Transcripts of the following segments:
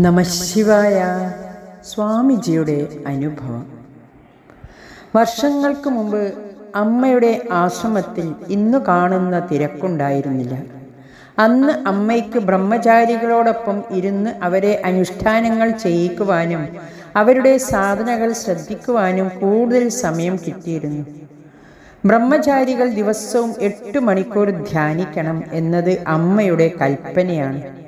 നമശിവായ സ്വാമിജിയുടെ അനുഭവം. വർഷങ്ങൾക്ക് മുമ്പ് അമ്മയുടെ ആശ്രമത്തിൽ ഇന്നു കാണുന്ന തിരക്കുണ്ടായിരുന്നില്ല. അന്ന് അമ്മയ്ക്ക് ബ്രഹ്മചാരികളോടൊപ്പം ഇരുന്ന് അവരെ അനുഷ്ഠാനങ്ങൾ ചെയ്യിക്കുവാനും അവരുടെ സാധനകൾ ശ്രദ്ധിക്കുവാനും കൂടുതൽ സമയം കിട്ടിയിരുന്നു. ബ്രഹ്മചാരികൾ ദിവസവും എട്ട് മണിക്കൂർ ധ്യാനിക്കണം എന്നത് അമ്മയുടെ കൽപ്പനയാണ്.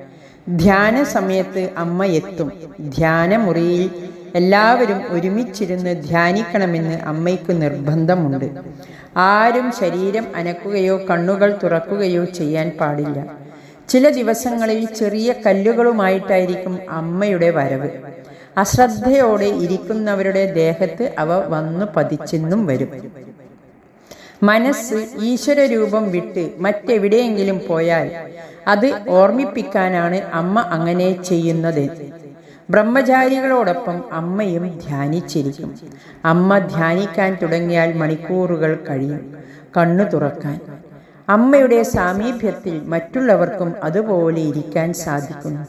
ധ്യാന സമയത്ത് അമ്മ എത്തും. ധ്യാനമുറിയിൽ എല്ലാവരും ഒരുമിച്ചിരുന്ന് ധ്യാനിക്കണമെന്ന് അമ്മയ്ക്ക് നിർബന്ധമുണ്ട്. ആരും ശരീരം അനക്കുകയോ കണ്ണുകൾ തുറക്കുകയോ ചെയ്യാൻ പാടില്ല. ചില ദിവസങ്ങളിൽ ചെറിയ കല്ലുകളുമായിട്ടായിരിക്കും അമ്മയുടെ വരവ്. അശ്രദ്ധയോടെ ഇരിക്കുന്നവരുടെ ദേഹത്ത് അവ വന്നു പതിച്ചെന്നും വരും. മനസ്സ് ഈശ്വരരൂപം വിട്ട് മറ്റെവിടെയെങ്കിലും പോയാൽ അത് ഓർമ്മിപ്പിക്കാനാണ് അമ്മ അങ്ങനെ ചെയ്യുന്നത്. ബ്രഹ്മചാരികളോടൊപ്പം അമ്മയും ധ്യാനിച്ചിരിക്കും. അമ്മ ധ്യാനിക്കാൻ തുടങ്ങിയാൽ മണിക്കൂറുകൾ കഴിയും കണ്ണു തുറക്കാൻ. അമ്മയുടെ സാമീപ്യത്തിൽ മറ്റുള്ളവർക്കും അതുപോലെ ഇരിക്കാൻ സാധിക്കുന്നു.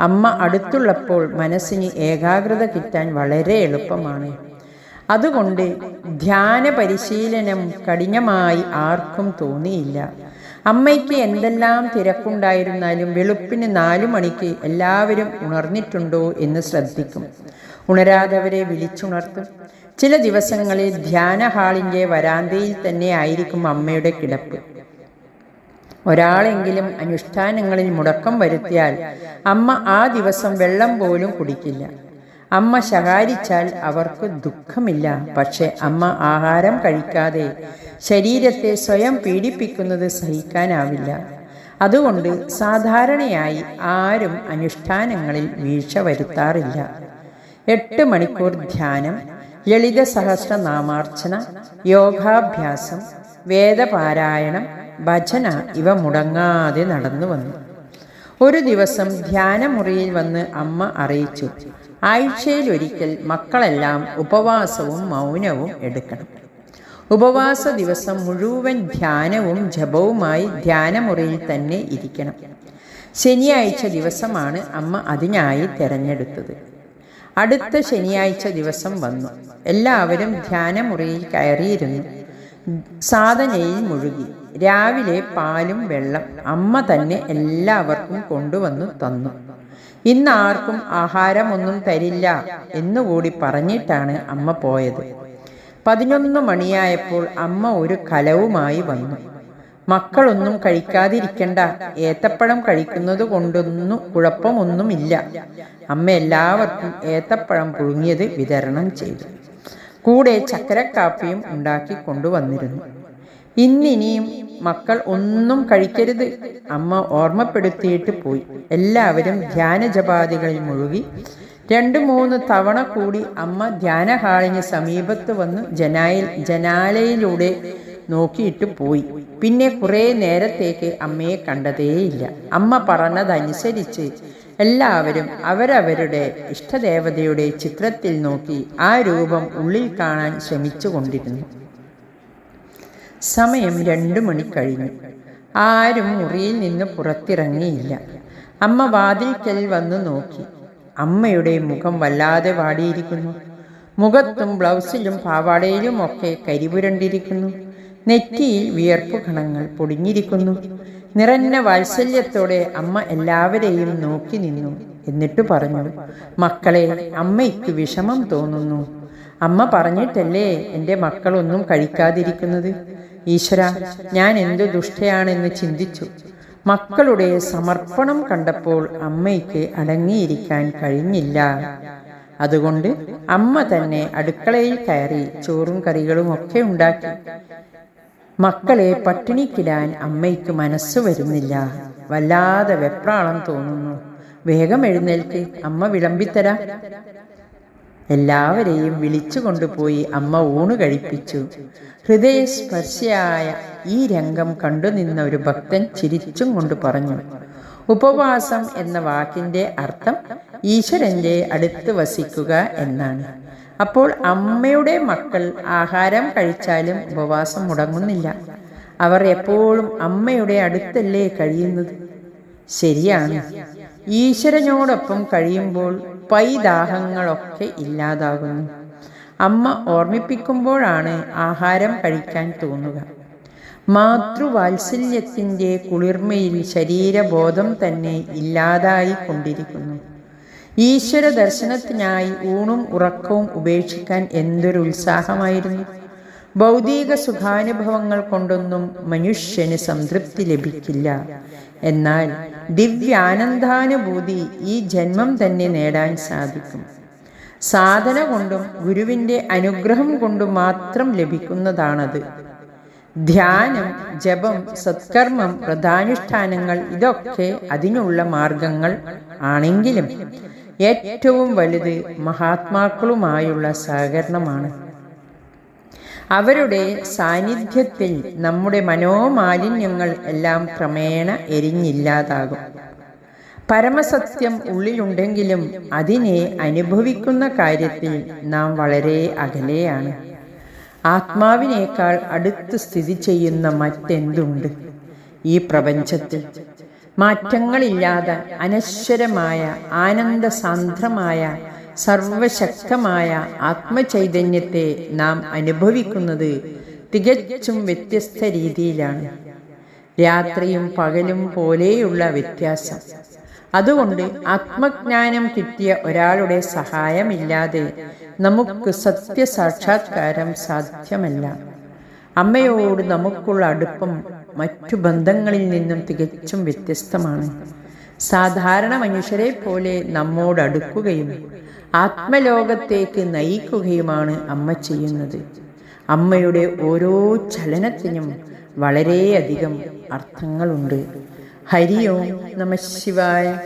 അമ്മ അടുത്തുള്ളപ്പോൾ മനസ്സിന് ഏകാഗ്രത കിട്ടാൻ വളരെ എളുപ്പമാണ്. അതുകൊണ്ട് ധ്യാന പരിശീലനം കഠിനമായി ആർക്കും തോന്നിയില്ല. അമ്മയ്ക്ക് എന്തെല്ലാം തിരക്കുണ്ടായിരുന്നാലും വെളുപ്പിന് നാലു മണിക്ക് എല്ലാവരും ഉണർന്നിട്ടുണ്ടോ എന്ന് ശ്രദ്ധിക്കും. ഉണരാതവരെ വിളിച്ചുണർത്തും. ചില ദിവസങ്ങളിൽ ധ്യാന ഹാളിന്റെ വരാന്തയിൽ തന്നെ ആയിരിക്കും അമ്മയുടെ കിടപ്പ്. ഒരാളെങ്കിലും അനുഷ്ഠാനങ്ങളിൽ മുടക്കം വരുത്തിയാൽ അമ്മ ആ ദിവസം വെള്ളം പോലും കുടിക്കില്ല. അമ്മ ശകാരിച്ചാൽ അവർക്ക് ദുഃഖമില്ല. പക്ഷെ അമ്മ ആഹാരം കഴിക്കാതെ ശരീരത്തെ സ്വയം പീഡിപ്പിക്കുന്നത് സഹിക്കാനാവില്ല. അതുകൊണ്ട് സാധാരണയായി ആരും അനുഷ്ഠാനങ്ങളിൽ വീഴ്ച വരുത്താറില്ല. എട്ട് മണിക്കൂർ ധ്യാനം ലളിത സഹസ്രനാമാർച്ചന യോഗാഭ്യാസം വേദപാരായണം ഭജന ഇവ മുടങ്ങാതെ നടന്നു വന്നു. ഒരു ദിവസം ധ്യാനമുറിയിൽ വന്ന് അമ്മ അറിയിച്ചു ആഴ്ചയിൽ ഒരിക്കൽ മക്കളെല്ലാം ഉപവാസവും മൗനവും എടുക്കണം. ഉപവാസ ദിവസം മുഴുവൻ ധ്യാനവും ജപവുമായി ധ്യാനമുറിയിൽ തന്നെ ഇരിക്കണം. ശനിയാഴ്ച ദിവസമാണ് അമ്മ അതിനായി തിരഞ്ഞെടുത്തത്. അടുത്ത ശനിയാഴ്ച ദിവസം വന്നു. എല്ലാവരും ധ്യാനമുറിയിൽ കയറിയിരുന്നു. സാധനയിൽ മുഴുകി. രാവിലെ പാലും വെള്ളം അമ്മ തന്നെ എല്ലാവർക്കും കൊണ്ടുവന്നു തന്നു. ഇന്ന് ആർക്കും ആഹാരമൊന്നും തരില്ല എന്നുകൂടി പറഞ്ഞിട്ടാണ് അമ്മ പോയത്. പതിനൊന്ന് മണിയായപ്പോൾ അമ്മ ഒരു കലവുമായി വന്നു. മക്കളൊന്നും കഴിക്കാതിരിക്കണ്ട. ഏത്തപ്പഴം കഴിക്കുന്നത് കൊണ്ടൊന്നും കുഴപ്പമൊന്നുമില്ല. അമ്മ എല്ലാവർക്കും ഏത്തപ്പഴം പുഴുങ്ങിയത് വിതരണം ചെയ്തു. കൂടെ ചക്കരക്കാപ്പിയും ഉണ്ടാക്കി കൊണ്ടുവന്നിരുന്നു. ഇന്നിനിയും മക്കൾ ഒന്നും കഴിക്കരുത്. അമ്മ ഓർമ്മപ്പെടുത്തിയിട്ട് പോയി. എല്ലാവരും ധ്യാന ജപാതികളിൽ മുഴുകി. രണ്ടു മൂന്ന് തവണ കൂടി അമ്മ ധ്യാന ഹാളിന് സമീപത്ത് വന്ന് ജനായിൽ ജനാലയിലൂടെ നോക്കിയിട്ട് പോയി. പിന്നെ കുറേ നേരത്തേക്ക് അമ്മയെ കണ്ടതേയില്ല. അമ്മ പറഞ്ഞതനുസരിച്ച് എല്ലാവരും അവരവരുടെ ഇഷ്ടദേവതയുടെ ചിത്രത്തിൽ നോക്കി ആ രൂപം ഉള്ളിൽ കാണാൻ ശ്രമിച്ചുകൊണ്ടിരുന്നു. സമയം രണ്ടു മണി കഴിഞ്ഞു. ആരും മുറിയിൽ നിന്ന് പുറത്തിറങ്ങിയില്ല. അമ്മ വാതിൽക്കൽ വന്ന് നോക്കി. അമ്മയുടെ മുഖം വല്ലാതെ വാടിയിരിക്കുന്നു. മുഖത്തും ബ്ലൗസിലും പാവാടയിലും ഒക്കെ കരിപുരണ്ടിരിക്കുന്നു. നെറ്റിയിൽ വിയർപ്പു കണങ്ങൾ പൊടിഞ്ഞിരിക്കുന്നു. നിറഞ്ഞ വാത്സല്യത്തോടെ അമ്മ എല്ലാവരെയും നോക്കി നിന്നു എന്നിട്ട് പറഞ്ഞു മക്കളെ അമ്മയ്ക്ക് വിഷമം തോന്നുന്നു. അമ്മ പറഞ്ഞിട്ടല്ലേ എന്റെ മക്കളൊന്നും കഴിക്കാതിരിക്കുന്നത്? ഈശ്വര ഞാൻ എന്ത് ദുഷ്ടയാണെന്ന് ചിന്തിച്ചു. മക്കളുടെ സമർപ്പണം കണ്ടപ്പോൾ അമ്മയ്ക്ക് അടങ്ങിയിരിക്കാൻ കഴിഞ്ഞില്ല. അതുകൊണ്ട് അമ്മ തന്നെ അടുക്കളയിൽ കയറി ചോറും കറികളും ഒക്കെ ഉണ്ടാക്കി. മക്കളെ പട്ടിണിക്കിടാൻ അമ്മയ്ക്ക് മനസ്സ് വരുന്നില്ല. വല്ലാതെ വെപ്രാളം തോന്നുന്നു. വേഗം എഴുന്നേൽക്ക്. അമ്മ വിളമ്പിത്തരാ. എല്ലാവരെയും വിളിച്ചു കൊണ്ടുപോയി അമ്മ ഊണ് കഴിപ്പിച്ചു. ഹൃദയസ്പർശിയായ ഈ രംഗം കണ്ടുനിന്ന ഒരു ഭക്തൻ ചിരിച്ചും കൊണ്ട് പറഞ്ഞു ഉപവാസം എന്ന വാക്കിന്റെ അർത്ഥം ഈശ്വരന്റെ അടുത്ത് വസിക്കുക എന്നാണ്. അപ്പോൾ അമ്മയുടെ മക്കൾ ആഹാരം കഴിച്ചാലും ഉപവാസം മുടങ്ങുന്നില്ല. അവർ എപ്പോഴും അമ്മയുടെ അടുത്തല്ലേ കഴിയുന്നത്? ശരിയാണ്. ഈശ്വരനോടൊപ്പം കഴിയുമ്പോൾ പൈദാഹങ്ങളൊക്കെ ഇല്ലാതാകുന്നു. അമ്മ ഓർമ്മിപ്പിക്കുമ്പോഴാണ് ആഹാരം കഴിക്കാൻ തോന്നുക. മാതൃവാത്സല്യത്തിന്റെ കുളിർമയിൽ ശരീരബോധം തന്നെ ഇല്ലാതായി കൊണ്ടിരിക്കുന്നു ഈശ്വര ദർശനത്തിനായി ഊണും ഉറക്കവും ഉപേക്ഷിക്കാൻ എന്തൊരു ഉത്സാഹമായിരുന്നു. ഭൗതിക സുഖാനുഭവങ്ങൾ കൊണ്ടൊന്നും മനുഷ്യന് സംതൃപ്തി ലഭിക്കില്ല. എന്നാൽ ദിവ്യാനന്ദാനുഭൂതി ഈ ജന്മം തന്നെ നേടാൻ സാധിക്കും. സാധന കൊണ്ടും ഗുരുവിന്റെ അനുഗ്രഹം കൊണ്ടും മാത്രം ലഭിക്കുന്നതാണത്. ധ്യാനം ജപം സത്കർമ്മം വ്രതാനുഷ്ഠാനങ്ങൾ ഇതൊക്കെ അതിനുള്ള മാർഗങ്ങൾ ആണെങ്കിലും ഏറ്റവും വലുത് മഹാത്മാക്കളുമായുള്ള സഹകരണമാണ്. അവരുടെ സാന്നിധ്യത്തിൽ നമ്മുടെ മനോമാലിന്യങ്ങൾ എല്ലാം ക്രമേണ എരിഞ്ഞില്ലാതാകും. പരമസത്യം ഉള്ളിലുണ്ടെങ്കിലും അതിനെ അനുഭവിക്കുന്ന കാര്യത്തിൽ നാം വളരെ അകലെയാണ്. ആത്മാവിനേക്കാൾ അടുത്ത് സ്ഥിതി ചെയ്യുന്ന മറ്റെന്തുണ്ട് ഈ പ്രപഞ്ചത്തിൽ? മാറ്റങ്ങളില്ലാതെ അനശ്വരമായ ആനന്ദസാന്ദ്രമായ സർവശക്തമായ ആത്മചൈതന്യത്തെ നാം അനുഭവിക്കുന്നത് തികച്ചും വ്യത്യസ്ത രീതിയിലാണ്. രാത്രിയും പകലും പോലെയുള്ള വ്യത്യാസം. അതുകൊണ്ട് ആത്മജ്ഞാനം കിട്ടിയ ഒരാളുടെ സഹായമില്ലാതെ നമുക്ക് സത്യസാക്ഷാത്കാരം സാധ്യമല്ല. അമ്മയോട് നമുക്കുള്ള അടുപ്പം മറ്റു ബന്ധങ്ങളിൽ നിന്നും തികച്ചും വ്യത്യസ്തമാണ്. സാധാരണ മനുഷ്യരെ പോലെ നമ്മോടടുക്കുകയും ആത്മലോകത്തേക്ക് നയിക്കുകയുമാണ് അമ്മ ചെയ്യുന്നത്. അമ്മയുടെ ഓരോ ചലനത്തിനും വളരെയധികം അർത്ഥങ്ങളുണ്ട്. ഹരി ഓം നമ ശിവായ.